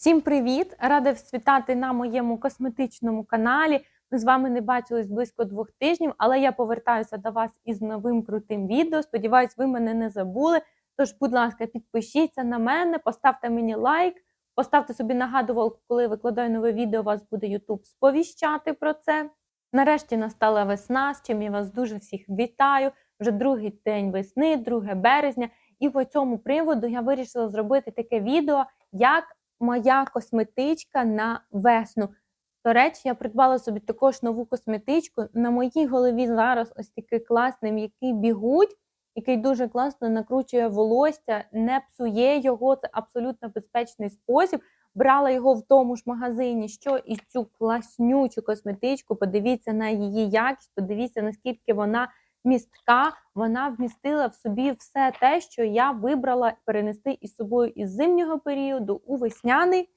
Всім привіт! Рада світати на моєму косметичному каналі. Ми з вами не бачились близько двох тижнів, але я повертаюся до вас із новим крутим відео. Сподіваюсь, ви мене не забули. Тож, будь ласка, підпишіться на мене, поставте мені лайк, поставте собі нагадувалку, коли викладаю нове відео, вас буде YouTube сповіщати про це. Нарешті настала весна, з чим я вас дуже всіх вітаю. Вже другий день весни, 2 березня. І по цьому приводу я вирішила зробити таке відео, як моя косметичка на весну. До речі, я придбала собі також нову косметичку. На моїй голові зараз ось такий класний м'який бігуть, який дуже класно накручує волосся, не псує його. Це абсолютно безпечний спосіб. Брала його в тому ж магазині, що і цю класнючу косметичку. Подивіться на її якість, подивіться, наскільки вона містка. Вона вмістила в собі все те, що я вибрала перенести із собою із зимнього періоду у весняний.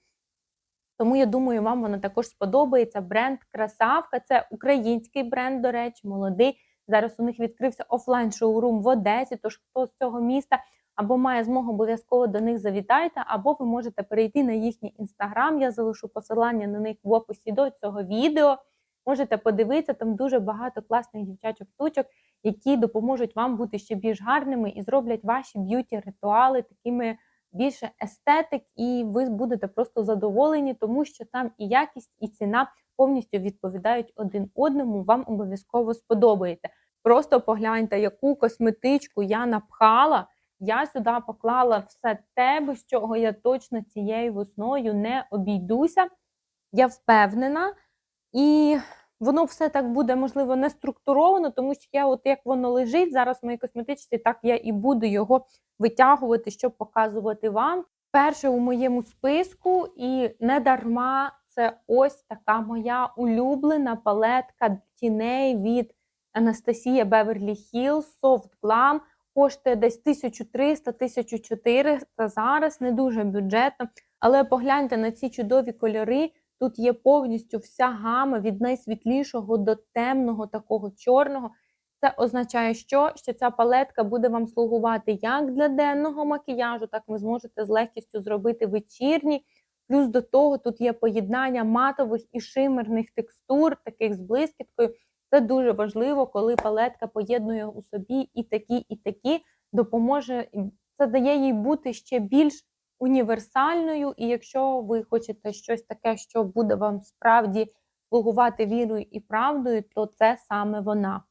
Тому я думаю, вам вона також сподобається. Бренд Красавка це український бренд, до речі, молодий. Зараз у них відкрився офлайн-шоурум в Одесі. Тож хто з цього міста або має змогу обов'язково до них завітайте, або ви можете перейти на їхній інстаграм. Я залишу посилання на них в описі до цього відео. Можете подивитися, там дуже багато класних дівчачок тучок, які допоможуть вам бути ще більш гарними і зроблять ваші б'юті-ритуали такими більше естетик, і ви будете просто задоволені, тому що там і якість, і ціна повністю відповідають один одному. Вам обов'язково сподобається. Просто погляньте, яку косметичку я напхала. Я сюди поклала все те, без чого я точно цією весною не обійдуся. Я впевнена. І воно все так буде, можливо, не структуровано, тому що я, от як воно лежить зараз в моїй косметичці, так я і буду його витягувати, щоб показувати вам. Перше у моєму списку, і не дарма це ось така моя улюблена палетка тіней від Анастасія Беверлі Hills Soft Glam. Коштує десь 1300-1400 зараз, не дуже бюджетно. Але погляньте на ці чудові кольори. Тут є повністю вся гама від найсвітлішого до темного, такого чорного. Це означає, що, що ця палетка буде вам слугувати як для денного макіяжу, так ви зможете з легкістю зробити вечірній. Плюс до того тут є поєднання матових і шимерних текстур, таких з блискіткою. Це дуже важливо, коли палетка поєднує у собі і такі, і такі, допоможе, це дає їй бути ще більш універсальною, і якщо ви хочете щось таке, що буде вам справді слугувати вірою і правдою, то це саме вона.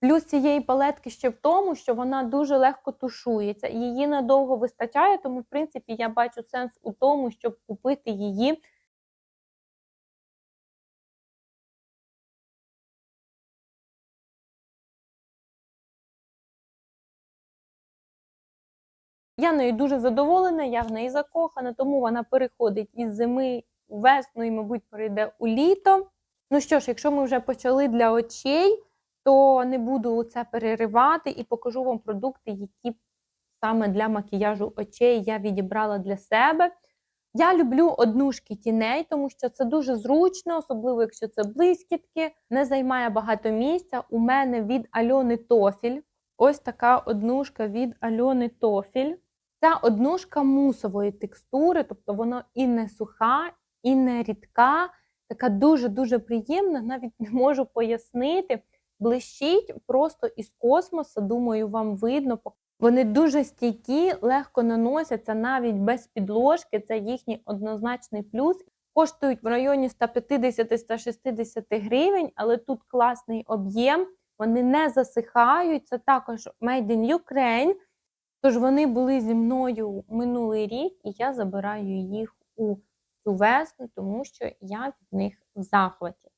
Плюс цієї палетки ще в тому, що вона дуже легко тушується, її надовго вистачає, тому, в принципі, я бачу сенс у тому, щоб купити її. Я нею дуже задоволена, я в неї закохана, тому вона переходить із зими у весну і, мабуть, перейде у літо. Ну що ж, якщо ми вже почали для очей, то не буду це переривати і покажу вам продукти, які саме для макіяжу очей я відібрала для себе. Я люблю однушки тіней, тому що це дуже зручно, особливо якщо це блискітки, не займає багато місця. У мене від Альони Тофіль. Ось така однушка від Альони Тофіль. Ця однушка мусової текстури, тобто вона і не суха, і не рідка, така дуже-дуже приємна, навіть не можу пояснити. Блищить просто із космосу, думаю, вам видно. Вони дуже стійкі, легко наносяться навіть без підложки, це їхній однозначний плюс. Коштують в районі 150-160 гривень, але тут класний об'єм, вони не засихають. Це також Made in Ukraine. Тож вони були зі мною минулий рік, і я забираю їх у цю весну, тому що я від них в захваті.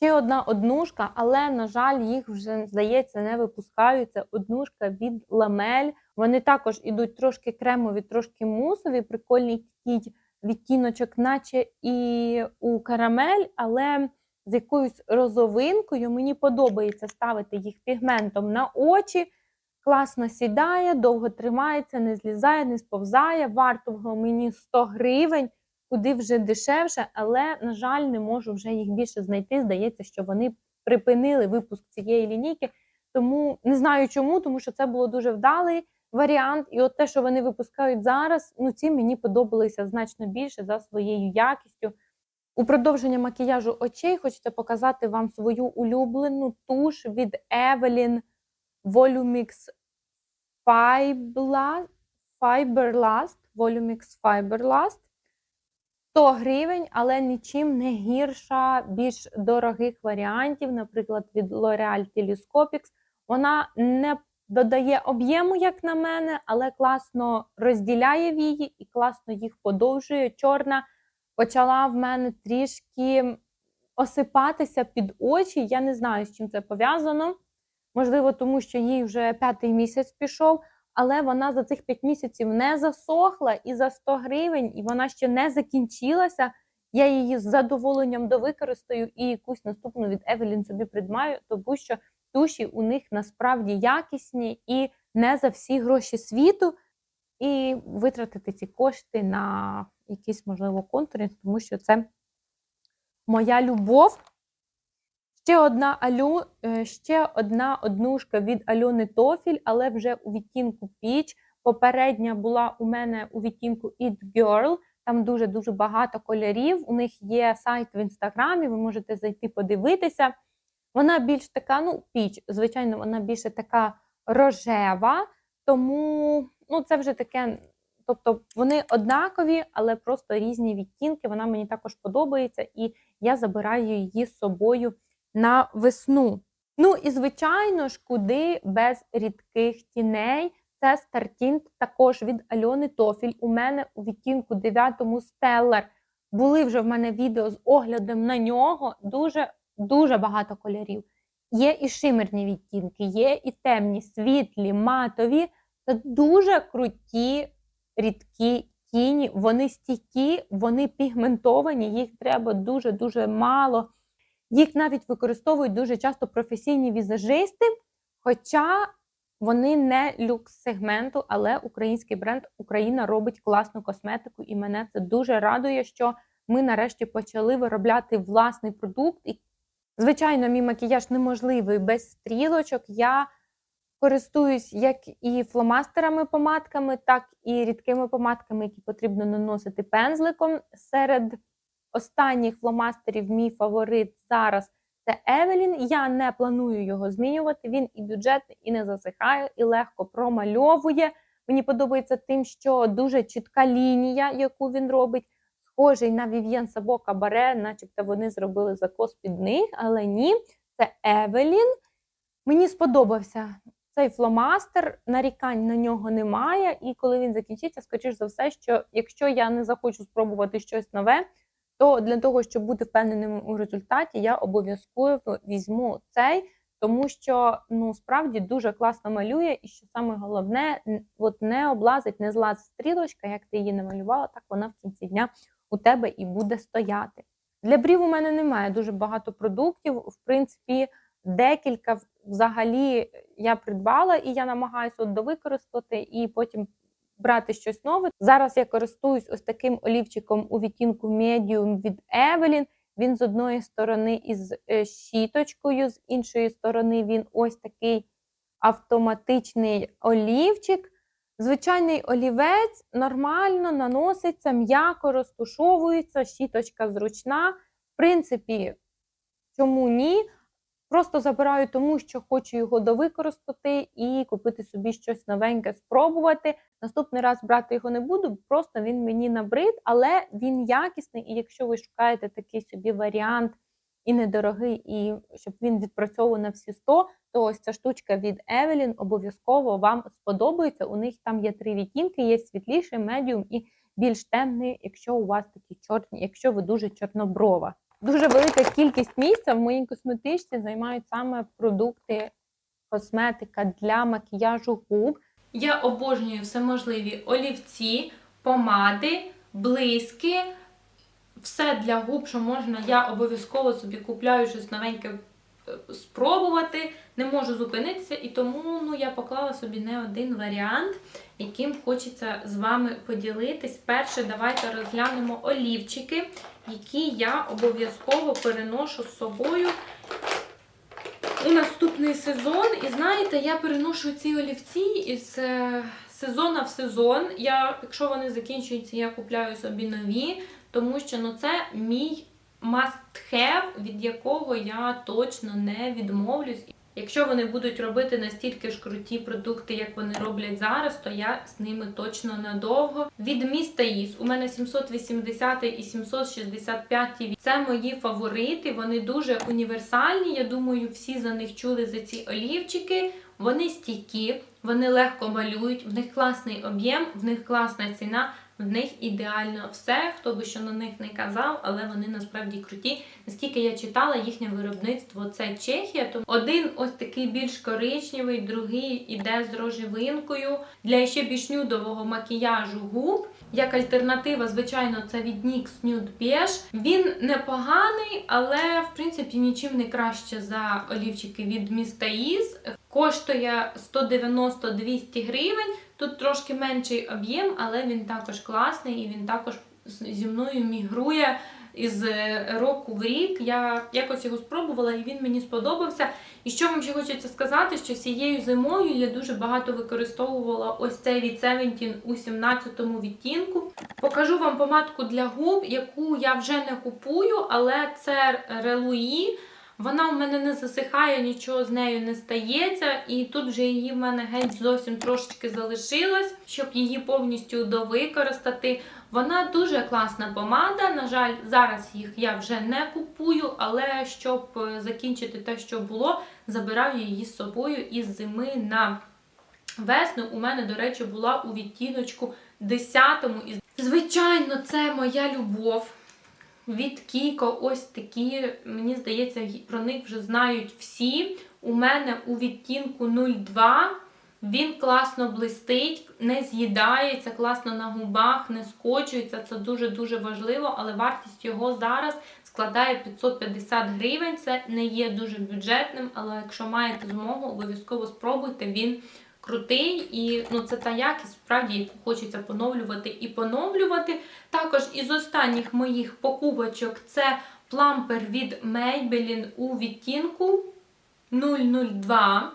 Ще одна однушка, але, на жаль, їх вже, здається, не випускають. Це однушка від ламель. Вони також ідуть трошки кремові, трошки мусові, прикольний такий відтіночок, наче і у карамель, але з якоюсь розовинкою. Мені подобається ставити їх пігментом на очі. Класно сідає, довго тримається, не злізає, не сповзає. Варто мені 100 гривень, куди вже дешевше, але, на жаль, не можу вже їх більше знайти. Здається, що вони припинили випуск цієї лінійки. Тому не знаю чому, тому що це було дуже вдалий варіант. І от те, що вони випускають зараз, ну ці мені подобалися значно більше за своєю якістю. У продовження макіяжу очей хочеться показати вам свою улюблену туш від Evelyn Volumix Fiberlast. Volumix Fiberlast. 100 гривень, але нічим не гірша більш дорогих варіантів, наприклад, від L'Oreal Telescopix. Вона не додає об'єму, як на мене, але класно розділяє вії і класно їх подовжує. Чорна почала в мене трішки осипатися під очі. Я не знаю, з чим це пов'язано. Можливо, тому що їй вже п'ятий місяць пішов, але вона за цих 5 місяців не засохла і за 100 гривень, і вона ще не закінчилася. Я її з задоволенням довикористаю і якусь наступну від Evelyn собі придмаю, тому що туші у них насправді якісні і не за всі гроші світу. І витратити ці кошти на якийсь, можливо, контуринг, тому що це моя любов. Ще одна алю, е, ще одна однушка від Альони Тофіль, але вже у відтінку Peach. Попередня була у мене у відтінку It Girl. Там дуже-дуже багато кольорів. У них є сайт в інстаграмі, ви можете зайти подивитися. Вона більш така, ну, піч, звичайно, вона більше така рожева, тому ну, це вже таке. Тобто вони однакові, але просто різні відтінки. Вона мені також подобається, і я забираю її з собою на весну. Ну і звичайно ж, куди без рідких тіней. Це Стартінт також від Альони Тофіль. У мене у відтінку 9 Stellar були вже в мене відео з оглядом на нього. Дуже дуже багато кольорів. Є і шимерні відтінки, є і темні, світлі, матові. Це дуже круті рідкі тіні. Вони стійкі, вони пігментовані, їх треба дуже-дуже мало. Їх навіть використовують дуже часто професійні візажисти, хоча вони не люкс-сегменту, але український бренд Україна робить класну косметику, і мене це дуже радує, що ми нарешті почали виробляти власний продукт. І, звичайно, мій макіяж неможливий без стрілочок. Я користуюсь як і фломастерами помадками, так і рідкими помадками, які потрібно наносити пензликом. Серед останніх фломастерів мій фаворит зараз це Евелін. Я не планую його змінювати. Він і бюджетний, і не засихає, і легко промальовує. Мені подобається тим, що дуже чітка лінія, яку він робить. Схожий на Vivienne Sabo Cabaret, начебто вони зробили закос під них, але ні, це Евелін. Мені сподобався цей фломастер, нарікань на нього немає. І коли він закінчиться, скоріш за все, що якщо я не захочу спробувати щось нове, то для того, щоб бути впевненим у результаті, я обов'язково візьму цей, тому що ну справді дуже класно малює, і що саме головне, от не облазить, не злазить стрілочка, як ти її намалювала, так вона в кінці дня у тебе і буде стояти. Для брів у мене немає дуже багато продуктів. В принципі, декілька взагалі я придбала, і я намагаюся от довикористати, і потім брати щось нове. Зараз я користуюсь ось таким олівчиком у відтінку Medium від Evelyn. Він з одної сторони із е, щіточкою, з іншої сторони він ось такий автоматичний олівчик. Звичайний олівець нормально наноситься, м'яко розтушовується, щіточка зручна. В принципі, чому ні? Просто забираю тому, що хочу його довикористати і купити собі щось новеньке, спробувати. Наступний раз брати його не буду, просто він мені набрид, але він якісний. І якщо ви шукаєте такий собі варіант і недорогий, і щоб він відпрацьовував на всі 100, то ось ця штучка від Evelyn обов'язково вам сподобається. У них там є три відтінки: є світліший, медіум і більш темний, якщо у вас такі чорні, якщо ви дуже чорноброва. Дуже велика кількість місця в моїй косметичці займають саме продукти косметика для макіяжу губ. Я обожнюю всеможливі олівці, помади, блиски. Все для губ, що можна, я обов'язково собі купляю щось новеньке е, спробувати. Не можу зупинитися, і тому ну, я поклала собі не один варіант, яким хочеться з вами поділитись. Перше, давайте розглянемо олівчики, які я обов'язково переношу з собою у наступний сезон. І знаєте, я переношу ці олівці із е, з сезону в сезон. Я, якщо вони закінчуються, я купляю собі нові, тому що ну, це мій must have, від якого я точно не відмовлюсь. Якщо вони будуть робити настільки ж круті продукти, як вони роблять зараз, то я з ними точно надовго. Від міста Іс у мене 780 і 765 це мої фаворити. Вони дуже універсальні. Я думаю, всі за них чули за ці олівчики. Вони стійкі, вони легко малюють, в них класний об'єм, в них класна ціна. В них ідеально все, хто би що на них не казав, але вони насправді круті. Наскільки я читала, їхнє виробництво це Чехія. Тому один ось такий більш коричневий, другий іде з рожевинкою. Для ще більш нюдового макіяжу губ. Як альтернатива, звичайно, це від NYX Nude Beige. Він непоганий, але в принципі нічим не краще за олівчики від Іс. Коштує 190-200 гривень. Тут трошки менший об'єм, але він також класний і він також зі мною мігрує із року в рік. Я якось його спробувала і він мені сподобався. І що вам ще хочеться сказати, що цією зимою я дуже багато використовувала ось цей від Seventeen у 17-му відтінку. Покажу вам помадку для губ, яку я вже не купую, але це Релуї. Вона в мене не засихає, нічого з нею не стається, і тут вже її в мене геть зовсім трошечки залишилось, щоб її повністю довикористати. Вона дуже класна помада. На жаль, зараз їх я вже не купую, але щоб е, закінчити те, що було, забираю її з собою із зими на весну. У мене, до речі, була у відтіночку 10-му. І, Звичайно, це моя любов. Від Кіко ось такі, мені здається, про них вже знають всі. У мене у відтінку 02 він класно блистить, не з'їдається, класно на губах, не скочується. Це дуже-дуже важливо, але вартість його зараз складає 550 гривень. Це не є дуже бюджетним, але якщо маєте змогу, обов'язково спробуйте. Він крутий і ну, це та якість, справді, яку хочеться поновлювати і поновлювати. Також із останніх моїх покупочок це плампер від Maybelline у відтінку 002.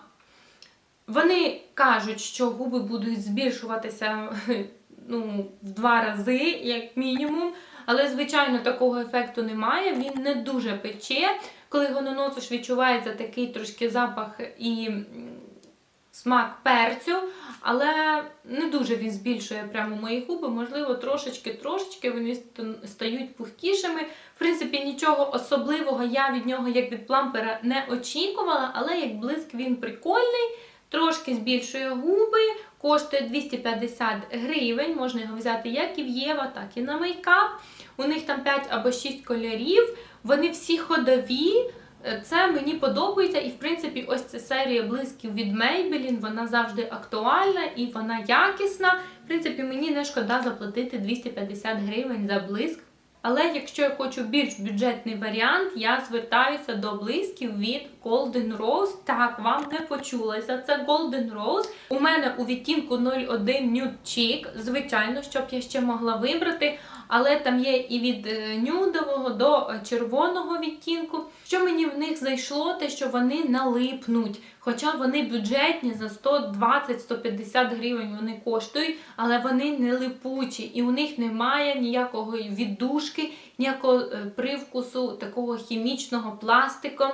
Вони кажуть, що губи будуть збільшуватися ну, в два рази, як мінімум. Але, звичайно, такого ефекту немає. Він не дуже пече. Коли його наносиш, відчувається такий трошки запах і смак перцю, але не дуже він збільшує прямо мої губи. Можливо, трошечки-трошечки вони стають пухкішими. В принципі, нічого особливого я від нього, як від плампера, не очікувала, але як блиск він прикольний. Трошки збільшує губи, коштує 250 гривень. Можна його взяти як і в Єва, так і на мейкап. У них там 5 або 6 кольорів. Вони всі ходові. Е, Це мені подобається, і в принципі, ось ця серія блисків від Maybelline, вона завжди актуальна і вона якісна. В принципі, мені не шкода заплатити 250 гривень за блиск. Але якщо я хочу більш бюджетний варіант, я звертаюся до блисків від Golden Rose. Так, вам не почулося. Це Golden Rose. У мене у відтінку 01 Nude Cheek. Звичайно, щоб я ще могла вибрати. Але там є і від е, нюдового до е, червоного відтінку. Що мені в них зайшло, те, що вони налипнуть. Хоча вони бюджетні за 120-150 гривень вони коштують, але вони не липучі, і у них немає ніякого віддушки, ніякого е, привкусу такого хімічного пластику.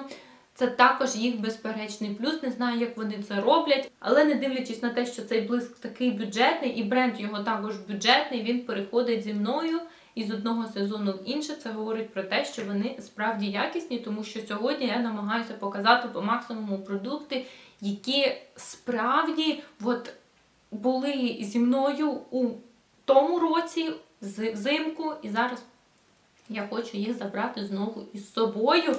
Це також їх безперечний плюс. Не знаю, як вони це роблять, але не дивлячись на те, що цей блиск такий бюджетний, і бренд його також бюджетний, він переходить зі мною із одного сезону в інший. Це говорить про те, що вони справді якісні, тому що сьогодні я намагаюся показати по максимуму продукти, які справді от, були зі мною у тому році, взимку, і зараз я хочу їх забрати знову із собою.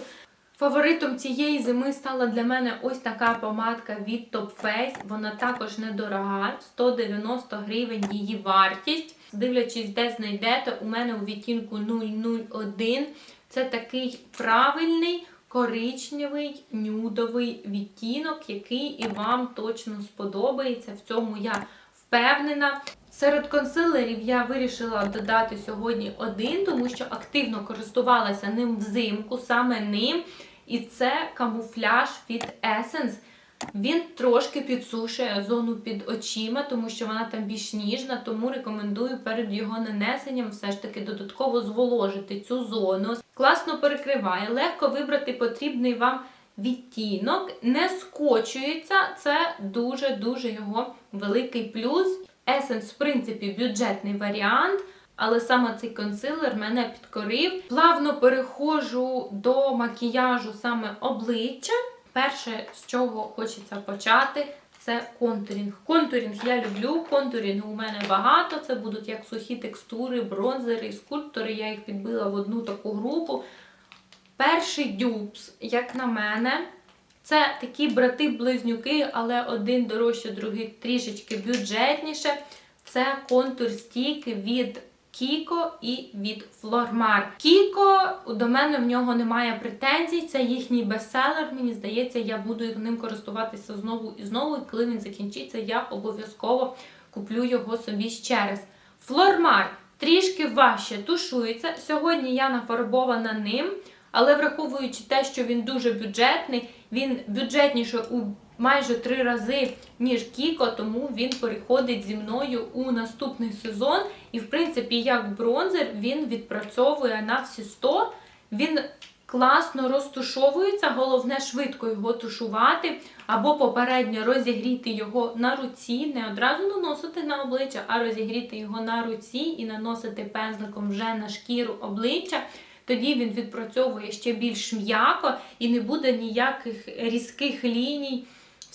Фаворитом цієї зими стала для мене ось така помадка від Top Face. Вона також недорога, 190 гривень її вартість. Дивлячись, де знайдете, у мене у відтінку 001. Це такий правильний коричневий нюдовий відтінок, який і вам точно сподобається. В цьому я впевнена. Серед консилерів я вирішила додати сьогодні один, тому що активно користувалася ним взимку, саме ним. І це камуфляж від Essence. Він трошки підсушує зону під очима, тому що вона там більш ніжна, тому рекомендую перед його нанесенням все ж таки додатково зволожити цю зону. Класно перекриває, легко вибрати потрібний вам відтінок, не скочується. Це дуже-дуже його великий плюс. Essence, в принципі, бюджетний варіант. Але саме цей консилер мене підкорив. Плавно переходжу до макіяжу саме обличчя. Перше, з чого хочеться почати, це контурінг. Контурінг я люблю, контурінгу у мене багато. Це будуть як сухі текстури, бронзери, скульптори. Я їх підбила в одну таку групу. Перший дюбс, як на мене, це такі брати-близнюки, але один дорожче, другий трішечки бюджетніше. Це контур стійки від Кіко і від Флормар. Кіко до мене в нього немає претензій. Це їхній бестселер. Мені здається, я буду ним користуватися знову і знову. І коли він закінчиться, я обов'язково куплю його собі ще раз. Флормар трішки важче тушується. Сьогодні я нафарбована ним, але враховуючи те, що він дуже бюджетний, він бюджетніше у майже три рази, ніж Кіко, тому він переходить зі мною у наступний сезон. І, в принципі, як бронзер, він відпрацьовує на всі 100. Він класно розтушовується, головне швидко його тушувати, або попередньо розігріти його на руці, не одразу наносити на обличчя, а розігріти його на руці і наносити пензликом вже на шкіру обличчя. Тоді він відпрацьовує ще більш м'яко і не буде ніяких різких ліній.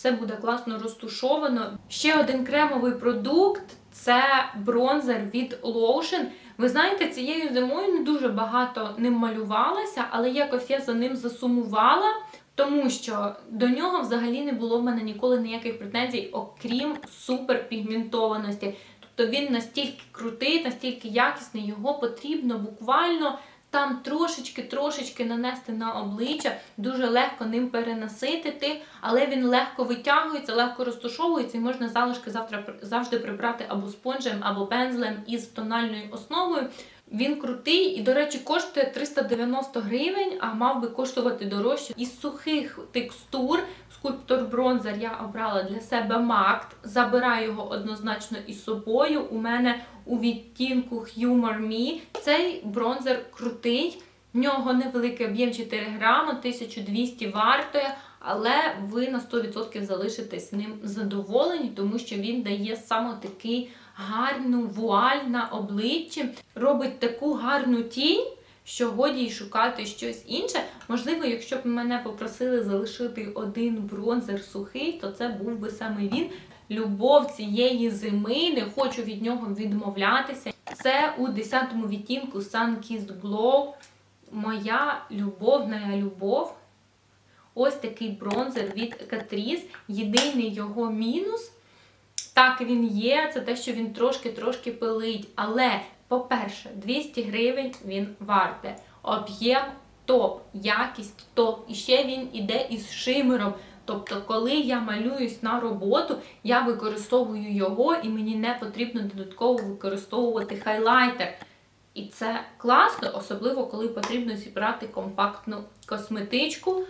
Все буде класно розтушовано. Ще один кремовий продукт це бронзер від Lotion. Ви знаєте, цією зимою не дуже багато ним малювалася, але якось я за ним засумувала, тому що до нього взагалі не було в мене ніколи ніяких претензій, окрім суперпігментованості. Тобто він настільки крутий, настільки якісний, його потрібно буквально там трошечки-трошечки нанести на обличчя, дуже легко ним перенаситити, але він легко витягується, легко розташовується і можна залишки завтра завжди прибрати або спонжем, або пензлем із тональною основою. Він крутий і, до речі, коштує 390 гривень, а мав би коштувати дорожче. Із сухих текстур скульптор бронзер я обрала для себе макт. Забираю його однозначно із собою. У мене у відтінку Humor Me. Цей бронзер крутий. В нього невеликий об'єм 4 грами, 1200 вартує, але ви на 100% залишитесь ним задоволені, тому що він дає саме такий гарну вуаль на обличчі, робить таку гарну тінь, що годі й шукати щось інше. Можливо, якщо б мене попросили залишити один бронзер сухий, то це був би саме він. Любов цієї зими, не хочу від нього відмовлятися. Це у 10-му відтінку Sun Kissed Glow. Моя любовна любов. Ось такий бронзер від Catrice. Єдиний його мінус. Так, він є, це те, що він трошки-трошки пилить. Але, по-перше, 200 гривень він варте. Об'єм топ, якість топ. І ще він іде із шимером. Тобто, коли я малююсь на роботу, я використовую його, і мені не потрібно додатково використовувати хайлайтер. І це класно, особливо коли потрібно зібрати компактну косметичку,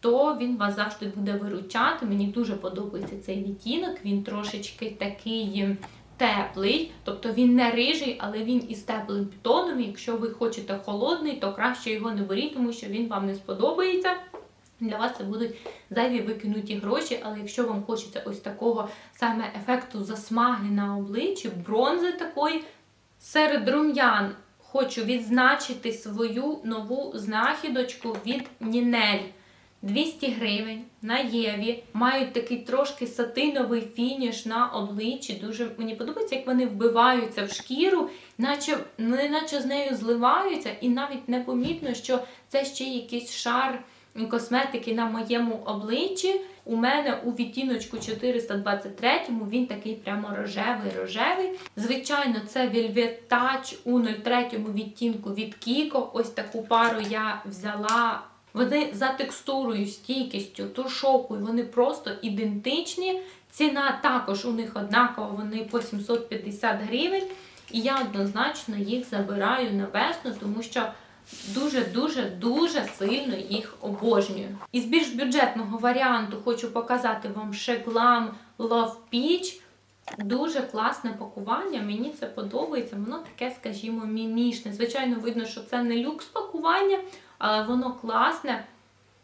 то він вас завжди буде виручати. Мені дуже подобається цей відтінок, він трошечки такий теплий, тобто він не рижий, але він із теплим підтоном. Якщо ви хочете холодний, то краще його не беріть, тому що він вам не сподобається. Для вас це будуть зайві викинуті гроші, але якщо вам хочеться ось такого саме ефекту засмаги на обличчі, бронзи такої, серед рум'ян хочу відзначити свою нову знахідочку від Нінель. 200 гривень на Єві. Мають такий трошки сатиновий фініш на обличчі. Дуже мені подобається, як вони вбиваються в шкіру, наче, ну, наче з нею зливаються, і навіть непомітно, що це ще якийсь шар косметики на моєму обличчі. У мене у відтіночку 423 він такий прямо рожевий-рожевий. Звичайно, це Velvet Touch у 03 відтінку від Kiko. Ось таку пару я взяла. Вони за текстурою, стійкістю, тушовкою, вони просто ідентичні. Ціна також у них однакова, вони по 750 гривень. І я однозначно їх забираю на весну, тому що дуже-дуже дуже сильно їх обожнюю. Із більш бюджетного варіанту хочу показати вам Шеглам Love Peach. Дуже класне пакування, мені це подобається. Воно таке, скажімо, мімішне. Звичайно, видно, що це не люкс пакування, але воно класне,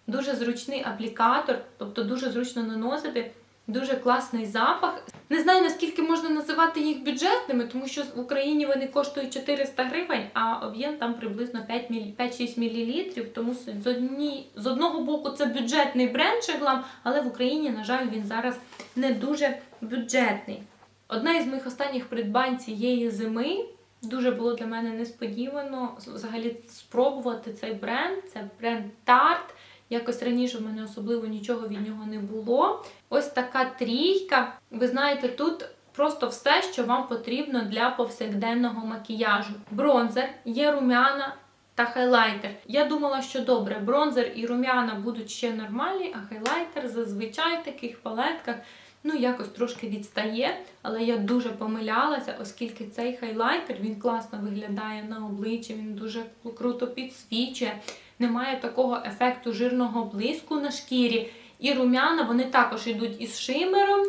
дуже зручний аплікатор, тобто дуже зручно наносити, дуже класний запах. Не знаю, наскільки можна називати їх бюджетними, тому що в Україні вони коштують 400 гривень, а об'єм там приблизно 5 міль- 5-6 мл. Тому з, одні, з одного боку це бюджетний бренд Шеглам, але в Україні, на жаль, він зараз не дуже бюджетний. Одна із моїх останніх придбань цієї зими дуже було для мене несподівано взагалі спробувати цей бренд. Це бренд Tarte. Якось раніше в мене особливо нічого від нього не було. Ось така трійка. Ви знаєте, тут просто все, що вам потрібно для повсякденного макіяжу. Бронзер, є румяна та хайлайтер. Я думала, що добре, бронзер і румяна будуть ще нормальні, а хайлайтер зазвичай в таких палетках ну якось трошки відстає. Але я дуже помилялася, оскільки цей хайлайтер він класно виглядає на обличчі, він дуже круто підсвічує. Немає такого ефекту жирного блиску на шкірі. І румяна вони також йдуть із шимером.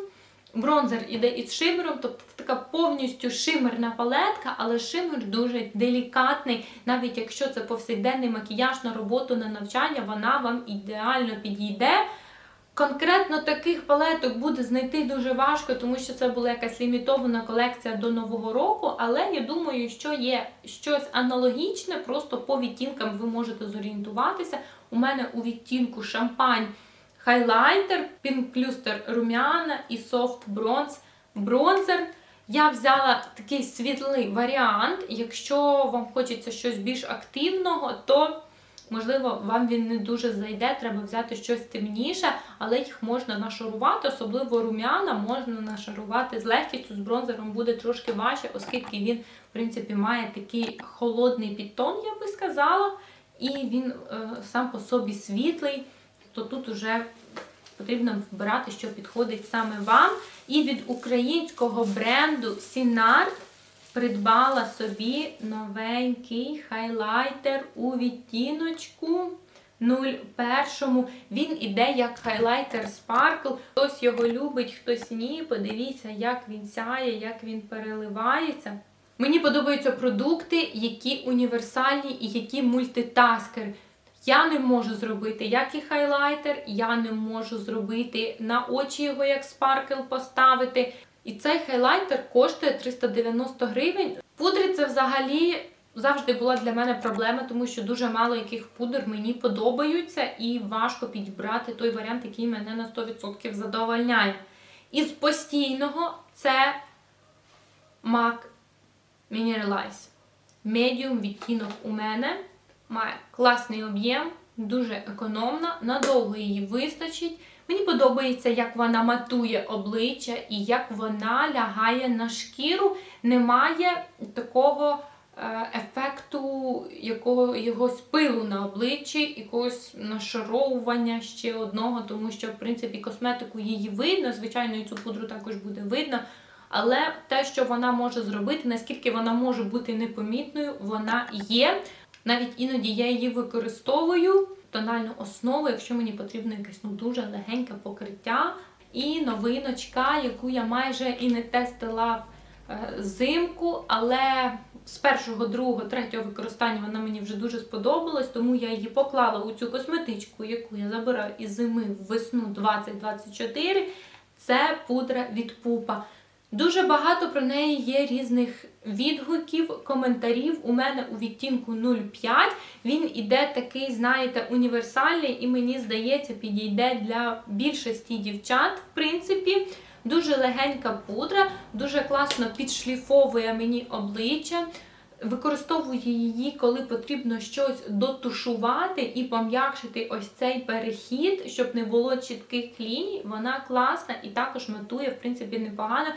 Бронзер іде із шимером, тобто така повністю шимерна палетка, але шимер дуже делікатний. Навіть якщо це повсякденний макіяж на роботу, на навчання, вона вам ідеально підійде. Конкретно таких палеток буде знайти дуже важко, тому що це була якась лімітована колекція до Нового року. Але я думаю, що є щось аналогічне, просто по відтінкам ви можете зорієнтуватися. У мене у відтінку шампань хайлайтер, пінклюстер румяна і софт бронз бронзер. Я взяла такий світлий варіант. Якщо вам хочеться щось більш активного, то Можливо, вам він не дуже зайде, треба взяти щось темніше, але їх можна нашарувати, особливо рум'яна можна нашарувати з легкістю, з бронзером буде трошки важче, оскільки він, в принципі, має такий холодний підтон, я би сказала, і він е, сам по собі світлий, то тут вже потрібно вибирати, що підходить саме вам. І від українського бренду Сінарт придбала собі новенький хайлайтер у відтіночку 01. Він іде як хайлайтер Sparkle. Хтось його любить, хтось ні. Подивіться, як він сяє, як він переливається. Мені подобаються продукти, які універсальні і які мультитаскери. Я не можу зробити як і хайлайтер, я не можу зробити на очі його як спаркл поставити. І цей хайлайтер коштує 390 гривень. Пудри це взагалі завжди була для мене проблема, тому що дуже мало яких пудр мені подобаються, і важко підібрати той варіант, який мене на 100% задовольняє. Із постійного це MAC Mineralize. Medium відтінок у мене. Має класний об'єм, дуже економна, надовго її вистачить. Мені подобається, як вона матує обличчя і як вона лягає на шкіру. Немає такого е, ефекту якого, якогось пилу на обличчі, якогось нашаровування ще одного, тому що, в принципі, косметику її видно. Звичайно, і цю пудру також буде видно. Але те, що вона може зробити, наскільки вона може бути непомітною, вона є. Навіть іноді я її використовую тональну основу, якщо мені потрібно якесь ну, дуже легеньке покриття. І новиночка, яку я майже і не тестила е, взимку, але з першого, другого, третього використання вона мені вже дуже сподобалась, тому я її поклала у цю косметичку, яку я забираю із зими в весну 2024. Це пудра від пупа. Дуже багато про неї є різних відгуків, коментарів. У мене у відтінку 0,5. Він іде такий, знаєте, універсальний, і мені здається, підійде для більшості дівчат, в принципі. Дуже легенька пудра, дуже класно підшліфовує мені обличчя. Використовую її, коли потрібно щось дотушувати і пом'якшити ось цей перехід, щоб не було чітких ліній. Вона класна і також матує, в принципі, непогано.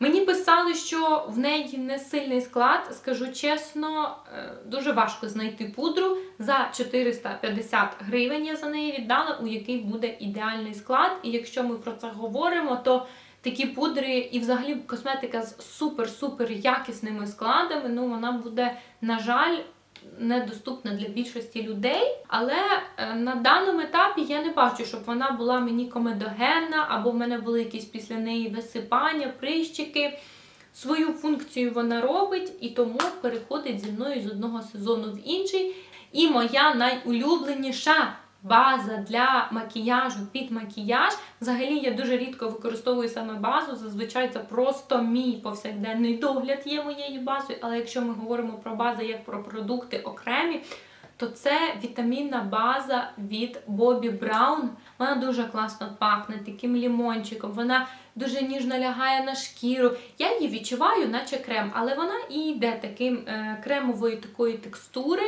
Мені писали, що в неї не сильний склад, скажу чесно, е, дуже важко знайти пудру. За 450 гривень я за неї віддала, у який буде ідеальний склад. І якщо ми про це говоримо, то такі пудри і взагалі косметика з супер-супер якісними складами, ну вона буде, на жаль, недоступна для більшості людей. Але е, на даному етапі я не бачу, щоб вона була мені комедогенна, або в мене були якісь після неї висипання, прищики. Свою функцію вона робить і тому переходить зі мною з одного сезону в інший. І моя найулюбленіша база для макіяжу під макіяж. Взагалі я дуже рідко використовую саме базу. Зазвичай це просто мій повсякденний догляд є моєю базою. Але якщо ми говоримо про бази як про продукти окремі, то це вітамінна база від Бобі Браун. Вона дуже класно пахне таким лімончиком. Вона дуже ніжно лягає на шкіру. Я її відчуваю, наче крем, але вона і йде таким е, кремової такої текстури.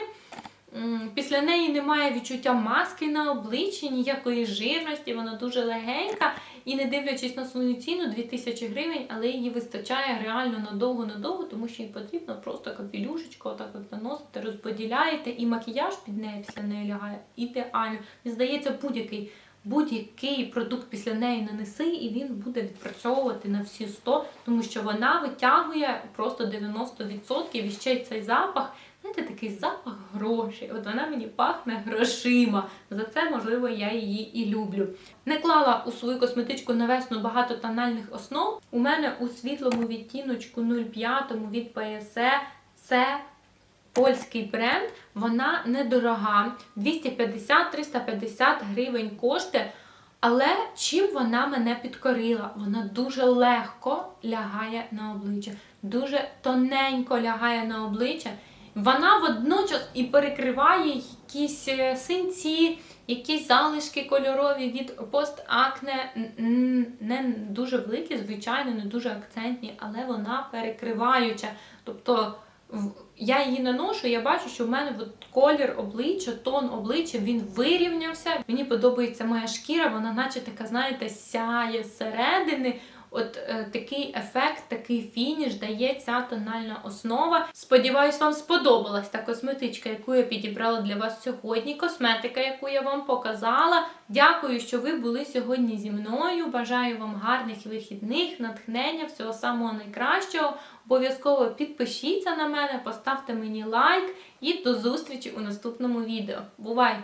Після неї немає відчуття маски на обличчі, ніякої жирності, вона дуже легенька. І не дивлячись на свою ціну 2000 гривень, але її вистачає реально надовго-надовго, тому що їй потрібно просто капелюшечку отак от наносити, розподіляєте, і макіяж під неї після неї лягає ідеально. Мені здається, будь-який. Будь-який продукт після неї нанеси, і він буде відпрацьовувати на всі 100, тому що вона витягує просто 90%. І ще цей запах, знаєте, такий запах грошей. От вона мені пахне грошима. За це, можливо, я її і люблю. Не клала у свою косметичку на весну багато тональних основ. У мене у світлому відтіночку 05 від PSE це польський бренд. Вона недорога, 250-350 гривень коштує. Але чим вона мене підкорила? Вона дуже легко лягає на обличчя, дуже тоненько лягає на обличчя. Вона водночас і перекриває якісь е, синці, якісь залишки кольорові від постакне. Не дуже великі, звичайно, не дуже акцентні, але вона перекриваюча. Тобто я її наношу, я бачу, що в мене от колір обличчя, тон обличчя, він вирівнявся. Мені подобається моя шкіра, вона наче така, знаєте, сяє зсередини. От е, такий ефект, такий фініш дає ця тональна основа. Сподіваюсь, вам сподобалась та косметичка, яку я підібрала для вас сьогодні. Косметика, яку я вам показала. Дякую, що ви були сьогодні зі мною. Бажаю вам гарних вихідних, натхнення, всього самого найкращого. Обов'язково підпишіться на мене, поставте мені лайк і до зустрічі у наступному відео. Бувай!